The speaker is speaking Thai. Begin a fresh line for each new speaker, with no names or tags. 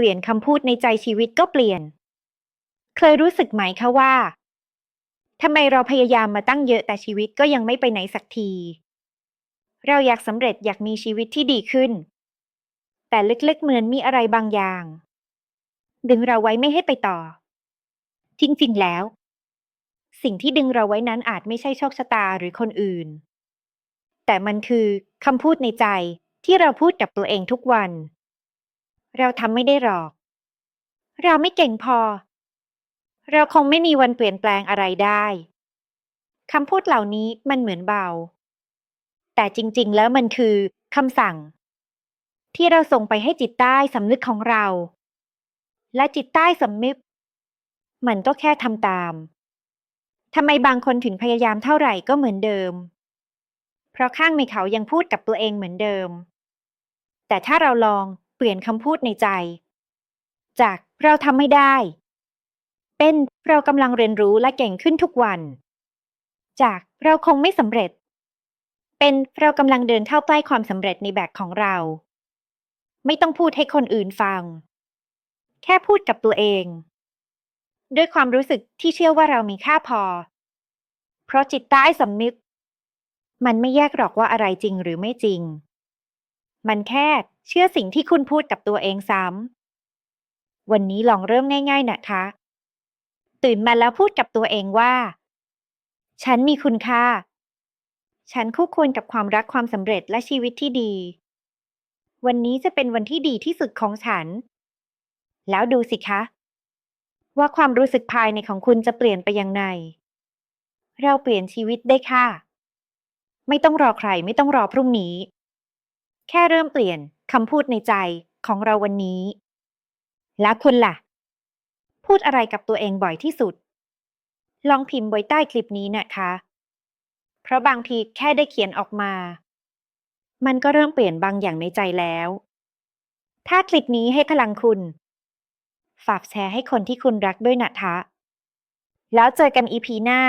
เปลี่ยนคำพูดในใจชีวิตก็เปลี่ยน เคยรู้สึกไหมคะว่าทำไมเราพยายามมาตั้งเยอะแต่ชีวิตก็ยังไม่ไปไหนสักที เราอยากสำเร็จอยากมีชีวิตที่ดีขึ้น แต่ลึกๆเหมือนมีอะไรบางอย่าง ดึงเราไว้ไม่ให้ไปต่อ จริงๆแล้ว สิ่งที่ดึงเราไว้นั้นอาจไม่ใช่โชคชะตาหรือคนอื่น แต่มันคือคำพูดในใจที่เราพูดกับตัวเองทุกวัน เราทำไม่ได้หรอก เราไม่เก่งพอ เราคงไม่มีวันเปลี่ยนแปลงอะไรได้คำพูดเหล่านี้มันเหมือนเบา แต่จริง ๆ แล้วมันคือคำสั่ง ที่เราส่งไปให้จิตใต้สำนึกของเรา และจิตใต้สำนึก มันก็แค่ทำตามทำไมบางคนถึงพยายามเท่าไหร่ก็เหมือนเดิม เพราะข้างในเขายังพูดกับตัวเองเหมือนเดิม แต่ถ้าเราลอง เปลี่ยนคำพูดในใจ จากเราทำไม่ได้ เป็นเรากำลังเรียนรู้และเก่งขึ้นทุกวัน จากเราคงไม่สำเร็จ เป็นเรากำลังเดินเข้าใกล้ความสำเร็จในแบบของเรา ไม่ต้องพูดให้คนอื่นฟัง แค่พูดกับตัวเอง ด้วยความรู้สึกที่เชื่อว่าเรามีค่าพอ เพราะจิตใต้สำนึก มันไม่แยกหรอกว่าอะไรจริงหรือไม่จริง มันแค่เชื่อสิ่งที่คุณพูดกับตัวเองซ้ำ วันนี้ลองเริ่มง่าย ๆ นะคะ ตื่นมาแล้วพูดกับตัวเองว่า ฉันมีคุณค่า ฉันคู่ควรกับความรักความสำเร็จและชีวิตที่ดี วันนี้จะเป็นวันที่ดีที่สุดของฉัน แล้วดูสิคะ ว่าความรู้สึกภายในของคุณจะเปลี่ยนไปยังไงเราเปลี่ยนชีวิตได้ค่ะ ไม่ต้องรอใครไม่ต้องรอพรุ่งนี้ แค่เริ่มเปลี่ยนคำพูดในใจของเราวันนี้ แล้วคุณล่ะ พูดอะไรกับตัวเองบ่อยที่สุด ลองพิมพ์ไว้ใต้คลิปนี้นะคะ เพราะบางทีแค่ได้เขียนออกมา มันก็เริ่มเปลี่ยนบางอย่างในใจแล้ว ถ้าคลิปนี้ให้พลังคุณ ฝากแชร์ให้คนที่คุณรักด้วยนะคะแล้วเจอกันอีพีหน้า